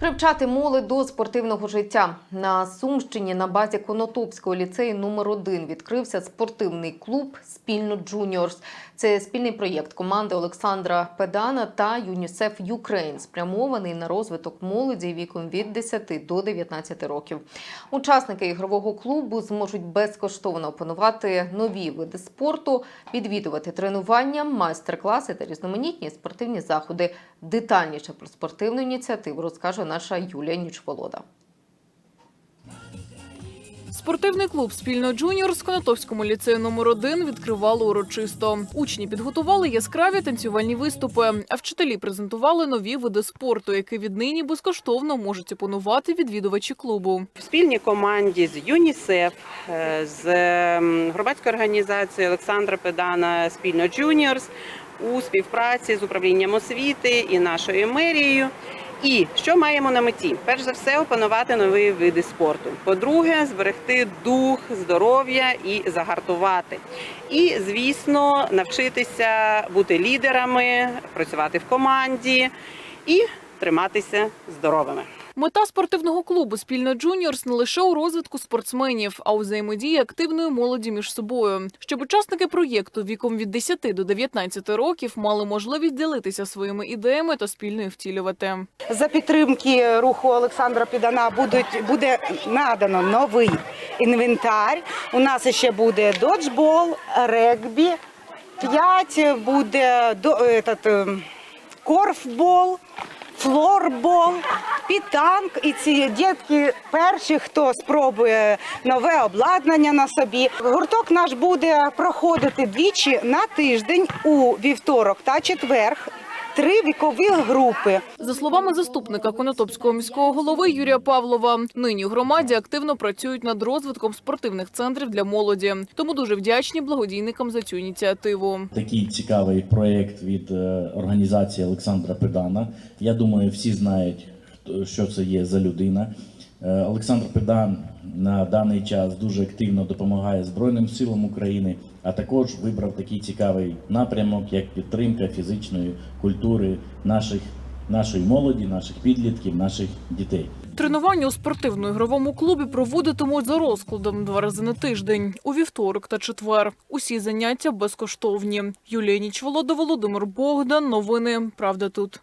Привчати молодь до спортивного життя на Сумщині на базі Конотопського ліцею номер 1 відкрився спортивний клуб Спільно Джуніорс. Це спільний проєкт команди Олександра Педана та ЮНІСЕФ Юкрейн, спрямований на розвиток молоді віком від 10 до 19 років. Учасники ігрового клубу зможуть безкоштовно опанувати нові види спорту, відвідувати тренування, майстер-класи та різноманітні спортивні заходи. Детальніше про спортивну ініціативу розкаже наша Юлія Нічволода. Спортивний клуб спільно джуніор з Конотопському ліцею номер 1 відкривали урочисто. Учні підготували яскраві танцювальні виступи, а вчителі презентували нові види спорту, які віднині безкоштовно можуть опанувати відвідувачі клубу. В спільній команді з ЮНІСЕФ, е, з громадською організацією Олександра Педана Спільно Джуніорс у співпраці з управлінням освіти і нашою мерією. І що маємо на меті? Перш за все, опанувати нові види спорту. По-друге, зберегти дух, здоров'я і загартувати. І, звісно, навчитися бути лідерами, працювати в команді і триматися здоровими. Мета спортивного клубу спільно джуніорс не лише у розвитку спортсменів, а у взаємодії активної молоді між собою, щоб учасники проєкту віком від 10 до 19 років мали можливість ділитися своїми ідеями та спільно втілювати. За підтримки руху Олександра Підана будуть буде надано новий інвентар. У нас ще буде доджбол, регбі, 5 буде до, этот, ем, корфбол, флорбол, пітанк. І ці дітки перші, хто спробує нове обладнання на собі. Гурток наш буде проходити двічі на тиждень у вівторок та четверг. Три вікові групи. За словами заступника Конотопського міського голови Юрія Павлова, нині у громаді активно працюють над розвитком спортивних центрів для молоді. Тому дуже вдячні благодійникам за цю ініціативу. Такий цікавий проєкт від е, організації Олександра Педана. Я думаю, всі знають, хто- що це є за людина. Е, Олександр Педан на даний час дуже активно допомагає Збройним силам України, а також вибрав такий цікавий напрямок, як підтримка фізичної культури наших, нашої молоді, наших підлітків, наших дітей. Тренування у спортивно-ігровому клубі проводитимуть за розкладом два рази на тиждень у вівторок та четвер. Усі заняття безкоштовні. Юлія Нічволода, Володимир Богдан. Новини. Правда тут.